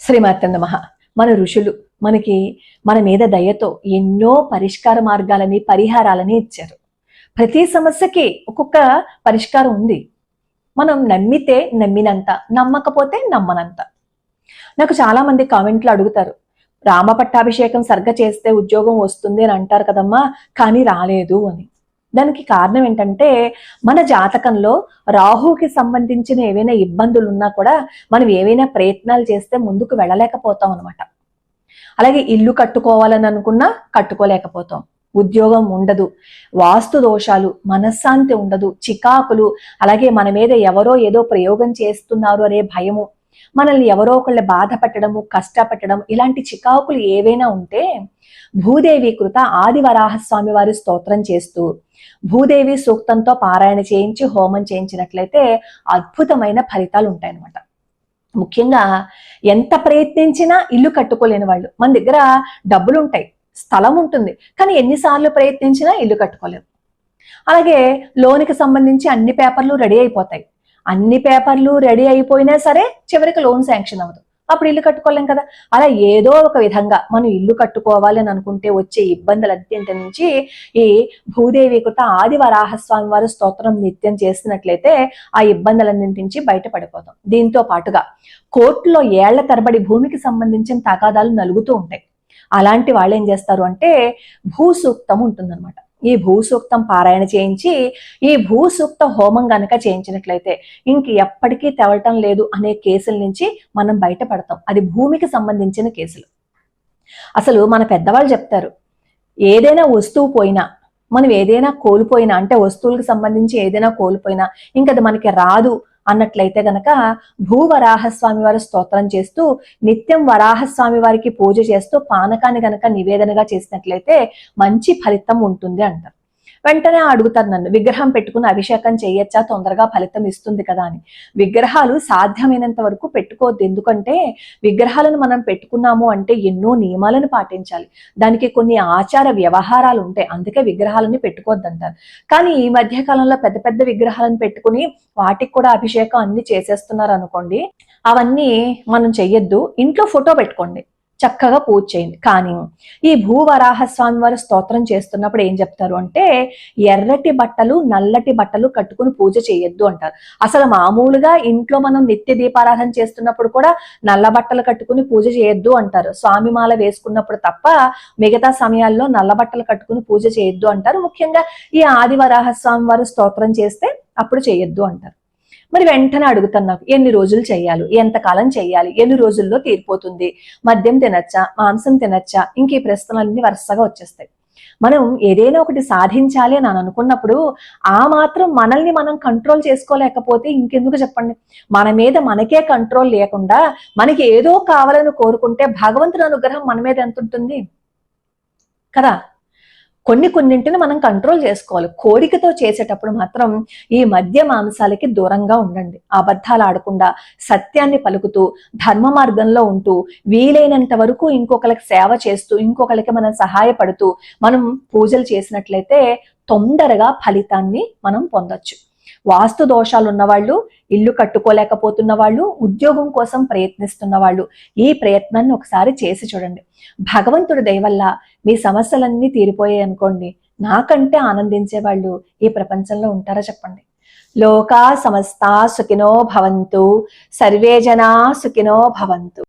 శ్రీమాత నమ. మన ఋషులు మనకి మన మీద దయతో ఎన్నో పరిష్కార మార్గాలని పరిహారాలని ఇచ్చారు. ప్రతి సమస్యకి ఒక్కొక్క పరిష్కారం ఉంది. మనం నమ్మితే నమ్మినంత నమ్మకపోతే నమ్మనంత. నాకు చాలా మంది కామెంట్లు అడుగుతారు. రామ పట్టాభిషేకం సరిగ్గా చేస్తే ఉద్యోగం వస్తుంది అని అంటారు కదమ్మా కానీ రాలేదు అని. దానికి కారణం ఏంటంటే మన జాతకంలో రాహుకి సంబంధించిన ఏవైనా ఇబ్బందులు ఉన్నా కూడా మనం ఏవైనా ప్రయత్నాలు చేస్తే ముందుకు వెళ్ళలేకపోతాం అనమాట అలాగే ఇల్లు కట్టుకోవాలని అనుకున్నా కట్టుకోలేకపోతాం. ఉద్యోగం ఉండదు వాస్తు దోషాలు మనశ్శాంతి ఉండదు చికాకులు అలాగే మన మీద ఎవరో ఏదో ప్రయోగం చేస్తున్నారు అనే భయము మనల్ని ఎవరో ఒకళ్ళు బాధ పెట్టడము కష్టపెట్టడం ఇలాంటి చికాకులు ఏవైనా ఉంటే భూదేవి కృత ఆదివరాహస్వామి వారి స్తోత్రం చేస్తూ భూదేవి సూక్తంతో పారాయణ చేయించి హోమం చేయించినట్లయితే అద్భుతమైన ఫలితాలు ఉంటాయన్నమాట. ముఖ్యంగా ఎంత ప్రయత్నించినా ఇల్లు కట్టుకోలేని వాళ్ళు. మన దగ్గర డబ్బులు ఉంటాయి స్థలం ఉంటుంది కానీ ఎన్నిసార్లు ప్రయత్నించినా ఇల్లు కట్టుకోలేము అలాగే లోనికి సంబంధించి అన్ని పేపర్లు రెడీ అయిపోతాయి. అన్ని పేపర్లు రెడీ అయిపోయినా సరే చివరికి లోన్ శాంక్షన్ అవ్వదు. అప్పుడు ఇల్లు కట్టుకోలేం కదా. అలా ఏదో ఒక విధంగా మనం ఇల్లు కట్టుకోవాలి అని అనుకుంటే వచ్చే ఇబ్బందులు అత్యంత నుంచి ఈ భూదేవి కృత ఆది వరాహస్వామి స్తోత్రం నిత్యం చేస్తున్నట్లయితే ఆ ఇబ్బందులన్నింటి నుంచి బయటపడిపోతాం. దీంతో పాటుగా కోర్టులో ఏళ్ళ తరబడి భూమికి సంబంధించిన తగాదాలు నలుగుతూ ఉంటాయి. అలాంటి వాళ్ళు ఏం చేస్తారు అంటే భూ సూక్తం ఉంటుందన్నమాట. ఈ భూసూక్తం పారాయణ చేయించి ఈ భూసూక్త హోమం గనక చేయించినట్లయితే ఇంక ఎప్పటికీ తెవటం లేదు అనే కేసుల నుంచి మనం బయటపడతాం. అది భూమికి సంబంధించిన కేసులు. అసలు మన పెద్దవాళ్ళు చెప్తారు ఏదైనా వస్తువు పోయినా మనం ఏదైనా కోల్పోయినా అంటే వస్తువులకు సంబంధించి ఏదైనా కోల్పోయినా ఇంకది మనకి రాదు అన్నట్లయితే గనక భూవరాహస్వామి వారి స్తోత్రం చేస్తూ నిత్యం వరాహస్వామి వారికి పూజ చేస్తూ పానకాన్ని గనక నివేదనగా చేసినట్లయితే మంచి ఫలితం ఉంటుంది అంటారు. వెంటనే అడుగుతారు నన్ను విగ్రహం పెట్టుకుని అభిషేకం చేయొచ్చా? తొందరగా ఫలితం ఇస్తుంది కదా అని. విగ్రహాలు సాధ్యమైనంత వరకు పెట్టుకోవద్దు. ఎందుకంటే విగ్రహాలను మనం పెట్టుకున్నాము అంటే ఎన్నో నియమాలను పాటించాలి. దానికి కొన్ని ఆచార వ్యవహారాలు ఉంటాయి. అందుకే విగ్రహాలని పెట్టుకోవద్దు అంటారు. కానీ ఈ మధ్య కాలంలో పెద్ద పెద్ద విగ్రహాలను పెట్టుకుని వాటికి కూడా అభిషేకం అన్ని చేసేస్తున్నారు అనుకోండి అవన్నీ మనం చెయ్యొద్దు. ఇంట్లో ఫోటో పెట్టుకోండి. చక్కగా పూజ చేయండి. కానీ ఈ భూవరాహ స్వామి వారు స్తోత్రం చేస్తున్నప్పుడు ఏం చెప్తారు అంటే ఎర్రటి బట్టలు నల్లటి బట్టలు కట్టుకుని పూజ చేయొద్దు అంటారు. అసలు మామూలుగా ఇంట్లో మనం నిత్య దీపారాధన చేస్తున్నప్పుడు కూడా నల్ల బట్టలు కట్టుకుని పూజ చేయొద్దు అంటారు. స్వామి మాల వేసుకున్నప్పుడు తప్ప మిగతా సమయాల్లో నల్ల బట్టలు కట్టుకుని పూజ చేయొద్దు అంటారు. ముఖ్యంగా ఈ ఆదివరాహస్వామి వారు స్తోత్రం చేస్తే అప్పుడు చేయొద్దు అంటారు. మరి వెంటనే అడుగుతాను నాకు ఎన్ని రోజులు చేయాలి ఎంతకాలం చేయాలి ఎన్ని రోజుల్లో తీరిపోతుంది మద్యం తినచ్చా మాంసం తినచ్చా ఇంక ఈ ప్రశ్నలన్నీ వరుసగా వచ్చేస్తాయి. మనం ఏదైనా ఒకటి సాధించాలి అని అనుకున్నప్పుడు ఆ మాత్రం మనల్ని మనం కంట్రోల్ చేసుకోలేకపోతే ఇంకెందుకు చెప్పండి? మన మీద మనకే కంట్రోల్ లేకుండా మనకి ఏదో కావాలని కోరుకుంటే భగవంతుని అనుగ్రహం మన మీద ఎంత ఉంటుంది? కదా? కొన్ని కొన్నింటిని మనం కంట్రోల్ చేసుకోవాలి. కోరికతో చేసేటప్పుడు మాత్రం ఈ మద్య మాంసాలకి దూరంగా ఉండండి. అబద్ధాలు ఆడకుండా సత్యాన్ని పలుకుతూ ధర్మ మార్గంలో ఉంటూ వీలైనంత వరకు ఇంకొకరికి సేవ చేస్తూ ఇంకొకరికి మనం సహాయపడుతూ మనం పూజలు చేసినట్లయితే తొందరగా ఫలితాన్ని మనం పొందొచ్చు. వాస్తు దోషాలు ఉన్నవాళ్ళు ఇల్లు కట్టుకోలేకపోతున్న వాళ్ళు ఉద్యోగం కోసం ప్రయత్నిస్తున్న వాళ్ళు ఈ ప్రయత్నాన్ని ఒకసారి చేసి చూడండి. భగవంతుడి దయవల్ల మీ సమస్యలన్నీ తీరిపోయాయి అనుకోండి. నాకంటే ఆనందించే వాళ్ళు ఈ ప్రపంచంలో ఉంటారా చెప్పండి? లోకా సమస్త సుఖినో భవంతు సర్వే జనా సుఖినో భవంతు.